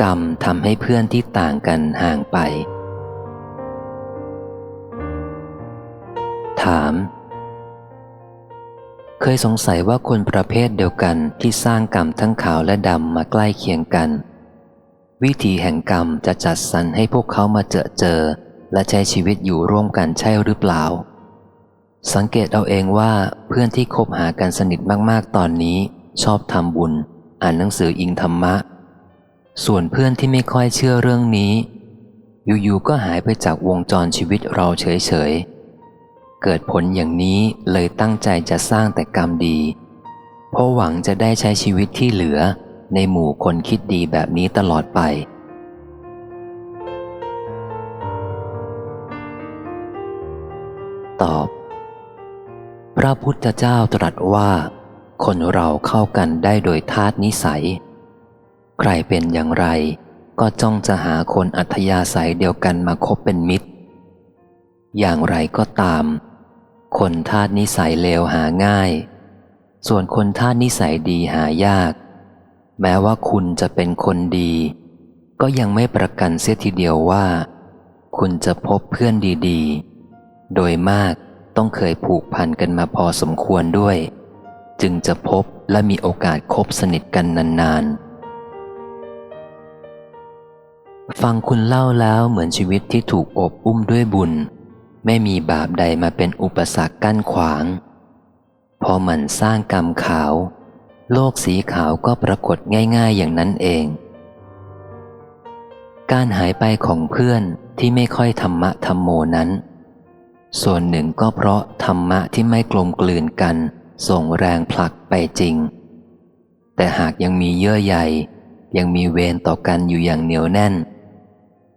กรรมทำให้เพื่อนที่ต่างกันห่างไป ถาม เคยสงสัยว่าคนประเภทเดียวกันที่สร้างกรรมทั้งขาวและดำมาใกล้เคียงกัน วิธีแห่งกรรมจะจัดสรรให้พวกเขามาเจอเจอ และใช้ชีวิตอยู่ร่วมกันใช่หรือเปล่า สังเกตเอาเองว่าเพื่อนที่คบหากันสนิทมากๆตอนนี้ ชอบทำบุญ อ่านหนังสืออิงธรรมะ ส่วนเพื่อนที่ไม่ค่อยเชื่อเรื่องนี้ อยู่ๆก็หายไปจากวงจรชีวิตเราเฉยๆ เกิดผลอย่างนี้เลยตั้งใจจะสร้างแต่กรรมดี เพราะหวังจะได้ใช้ชีวิตที่เหลือในหมู่คนคิดดีแบบนี้ตลอดไป ตอบ พระพุทธเจ้าตรัสว่า คนเราเข้ากันได้โดยธาตุนิสัย ใครเป็นอย่างไร ก็จ้องจะหาคนอัธยาศัยเดียวกันมาคบเป็นมิตร อย่างไรก็ตาม คนธาตุนิสัยเลวหาง่าย ส่วนคนธาตุนิสัยดีหายาก แม้ว่าคุณจะเป็นคนดี ก็ยังไม่ประกันเสียทีเดียวว่า คุณจะพบเพื่อนดีๆ โดยมากต้องเคยผูกพันกันมาพอสมควรด้วย จึงจะพบและมีโอกาสคบสนิทกันนานๆ ฟังคุณเล่าแล้วเหมือนชีวิตที่ถูกอบอุ้มด้วยบุญ ไม่มีบาปใดมาเป็นอุปสรรคกั้นขวาง พอมันสร้างกรรมขาว โลกสีขาวก็ปรากฏง่ายๆอย่างนั้นเอง การหายไปของเพื่อนที่ไม่ค่อยธรรมะธรรมโมนั้น ส่วนหนึ่งก็เพราะธรรมะที่ไม่กลมกลืนกัน ส่งแรงผลักไปจริง แต่หากยังมีเยื่อใยยังมีเวรต่อกันอยู่อย่างเหนียวแน่น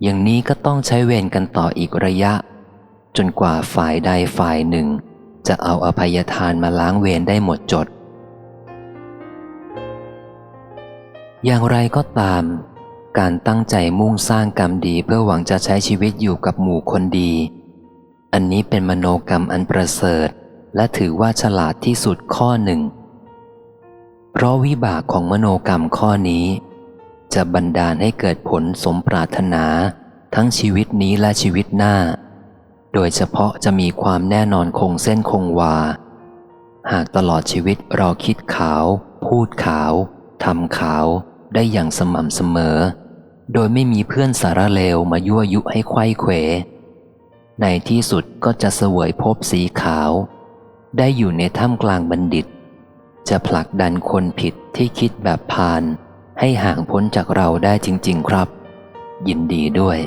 อย่างนี้ก็ต้องใช้เวรกันต่ออีกระยะ จนกว่าฝ่ายใดฝ่ายหนึ่ง จะเอาอภัยทานมาล้างเวรได้หมดจด อย่างไรก็ตาม การตั้งใจมุ่งสร้างกรรมดีเพื่อหวังจะใช้ชีวิตอยู่กับหมู่คนดี อันนี้เป็นมโนกรรมอันประเสริฐ และถือว่าฉลาดที่สุดข้อหนึ่ง เพราะวิบากของมโนกรรมข้อนี้ จะบันดาลให้เกิดผลสมปรารถนา ทั้งชีวิตนี้และชีวิตหน้า โดยเฉพาะจะมีความแน่นอนคงเส้นคงวา หากตลอดชีวิตเราคิดขาว พูดขาวทำขาวได้อย่างสม่ำเสมอ โดยไม่มีเพื่อนสารเลวมายั่วยุให้ไข้เขว ในที่สุดก็จะเสวยภพสีขาว ได้อยู่ในถ้ำกลางบัณฑิต จะผลักดันคนผิดที่คิดแบบพาน ให้ห่างพ้นจากเราได้จริง ๆ ครับ ยินดีด้วย